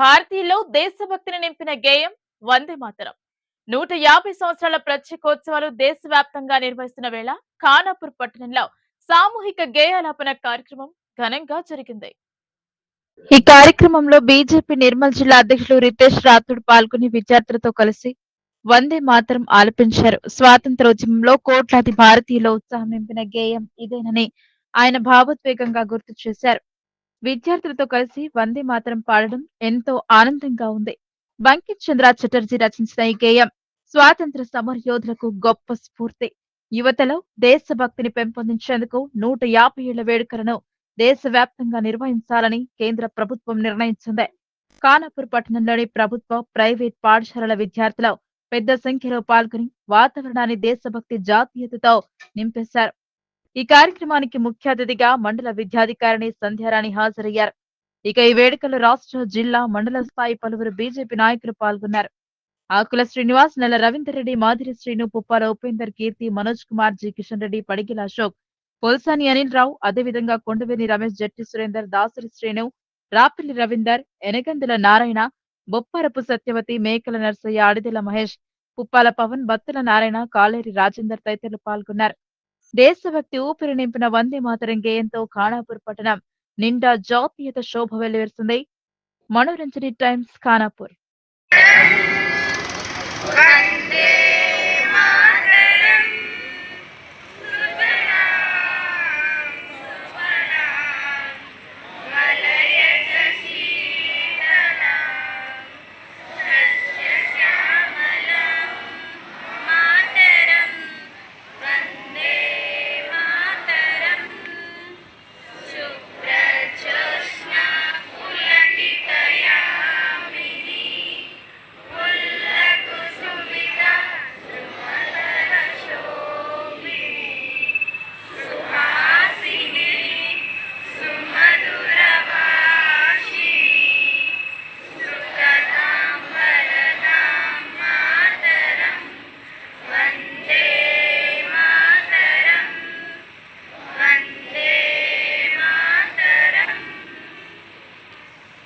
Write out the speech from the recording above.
భారతీయుల్లో దేశభక్తిని నింపిన గేయం వందే మాతరం. నూట యాభై సంవత్సరాల ప్రత్యేకోత్సవాలు దేశవ్యాప్తంగా నిర్వహిస్తున్న వేళ ఖానాపూర్ పట్టణంలో సామూహిక గేయాలాపన కార్యక్రమం ఘనంగా జరిగింది. ఈ కార్యక్రమంలో బీజేపీ నిర్మల్ జిల్లా అధ్యక్షులు రితేష్ రాథోడ్ పాల్గొని విద్యార్థులతో కలిసి వందే మాతరం ఆలపించారు. స్వాతంత్రోద్యమంలో కోట్లాది భారతీయుల ఉత్సాహం నింపిన గేయం ఇదేనని ఆయన భావోద్వేగంగా గుర్తు చేశారు. విద్యార్థులతో కలిసి వందే మాతరం పాడడం ఎంతో ఆనందంగా ఉంది. బంకిం చంద్ర చటర్జీ రచించిన ఈ గేయం స్వాతంత్ర సమరయోధులకు గొప్ప స్ఫూర్తి. యువతలో దేశభక్తిని పెంపొందించేందుకు నూట యాభై ఏళ్ళ వేడుకలను దేశవ్యాప్తంగా నిర్వహించాలని కేంద్ర ప్రభుత్వం నిర్ణయించింది. ఖానాపూర్ పట్టణంలోని ప్రభుత్వ ప్రైవేట్ పాఠశాలల విద్యార్థులు పెద్ద సంఖ్యలో పాల్గొని వాతావరణాన్ని దేశభక్తి జాతీయతతో నింపేశారు. ఈ కార్యక్రమానికి ముఖ్య అతిథిగా మండల విద్యాధికారిణి సంధ్యారాణి హాజరయ్యారు. ఇక ఈ వేడుకలో రాష్ట్ర జిల్లా మండల స్థాయి పలువురు బీజేపీ నాయకులు పాల్గొన్నారు. ఆకుల శ్రీనివాస్ నెల రవీందర్ రెడ్డి మాదిరి శ్రీను పుప్పాల ఉపేందర్ కీర్తి మనోజ్ కుమార్ జి. కిషన్ రెడ్డి పడిగిల అశోక్ పొల్సాని అనిల్ రావు అదేవిధంగా కొండవేని రమేష్ జట్టి సురేందర్ దాసరి శ్రీను రాపిల్లి రవీందర్ ఎనగందుల నారాయణ బొప్పరపు సత్యవతి మేకల నర్సయ్య అడిదెల మహేష్ పుప్పాల పవన్ బత్తుల నారాయణ కాలేరి రాజేందర్ తదితరులు పాల్గొన్నారు. దేశభక్తి ఊపిరి నింపిన వందే మాతరం గేయంతో ఖానాపూర్ పట్టణం. నిండా జాతీయత శోభ వెల్లివిరుస్తుంది మనోరంజని టైమ్స్ ఖానాపూర్.